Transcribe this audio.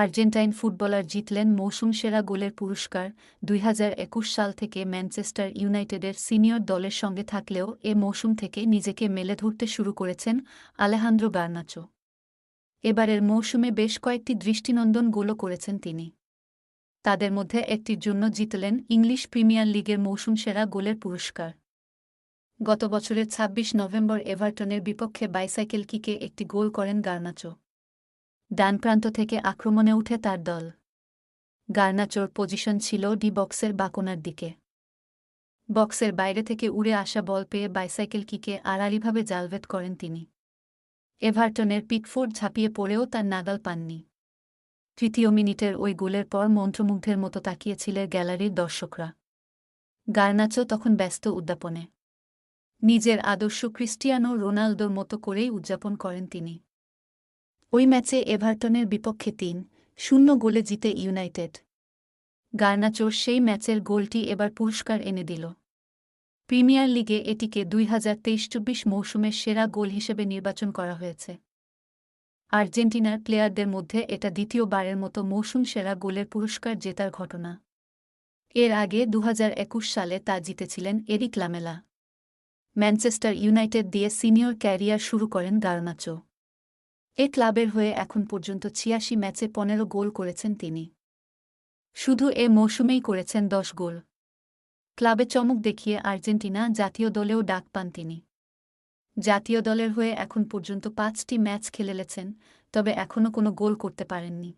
Argentine footballer জিতলেন মৌসুম সেরা গোলের পুরস্কার দুই হাজার একুশ সাল থেকে ম্যানচেস্টার ইউনাইটেডের সিনিয়র দলের সঙ্গে থাকলেও এ মৌসুম থেকে নিজেকে মেলে ধরতে শুরু করেছেন আলেহান্দ্রো গার্নাচো এবারের মৌসুমে বেশ কয়েকটি দৃষ্টিনন্দন গোলও করেছেন তিনি। তাদের মধ্যে একটির জন্য জিতলেন ইংলিশ প্রিমিয়ার লিগের মৌসুম সেরা গোলের পুরস্কার। গত বছরের ২৬ নভেম্বর এভারটনের বিপক্ষে বাইসাইকেল কিকে একটি গোল করেন গার্নাচো। ডান প্রান্ত থেকে আক্রমণে উঠে তার দল। গার্নাচোর পজিশন ছিল ডি বক্সের বাকোনার দিকে। বক্সের বাইরে থেকে উড়ে আসা বল পেয়ে বাইসাইকেল কিকে আড়াআড়িভাবে জালভেদ করেন তিনি। এভারটনের পিকফোর্ড ঝাঁপিয়ে পড়েও তার নাগাল পাননি। তৃতীয় মিনিটের ওই গোলের পর মন্ত্রমুগ্ধের মতো তাকিয়েছিলেন গ্যালারির দর্শকরা। গার্নাচো তখন ব্যস্ত উদ্যাপনে। নিজের আদর্শ ক্রিস্টিয়ানো রোনালদোর মতো করেই উদযাপন করেন তিনি। ওই ম্যাচে এভারটনের বিপক্ষে তিন, শূন্য গোলে জিতে ইউনাইটেড। গার্নাচোর সেই ম্যাচের গোলটি এবার পুরস্কার এনে দিল। প্রিমিয়ার লিগে এটিকে দুই হাজার তেইশ চব্বিশ মৌসুমের সেরা গোল হিসেবে নির্বাচন করা হয়েছে। আর্জেন্টিনার প্লেয়ারদের মধ্যে এটা দ্বিতীয়বারের মতো মৌসুম সেরা গোলের পুরস্কার জেতার ঘটনা। এর আগে দু হাজার একুশ সালে তা জিতেছিলেন এরিক লামেলা। ম্যানচেস্টার ইউনাইটেড দিয়ে সিনিয়র ক্যারিয়ার শুরু করেন গার্নাচো। এ ক্লাবের হয়ে এখন পর্যন্ত ছিয়াশি ম্যাচে পনেরো গোল করেছেন তিনি। শুধু এ মৌসুমেই করেছেন দশ গোল। ক্লাবে চমক দেখিয়ে আর্জেন্টিনা জাতীয় দলেও ডাক পান তিনি। জাতীয় দলের হয়ে এখন পর্যন্ত পাঁচটি ম্যাচ খেলেলেছেন তবে এখনও কোনো গোল করতে পারেননি।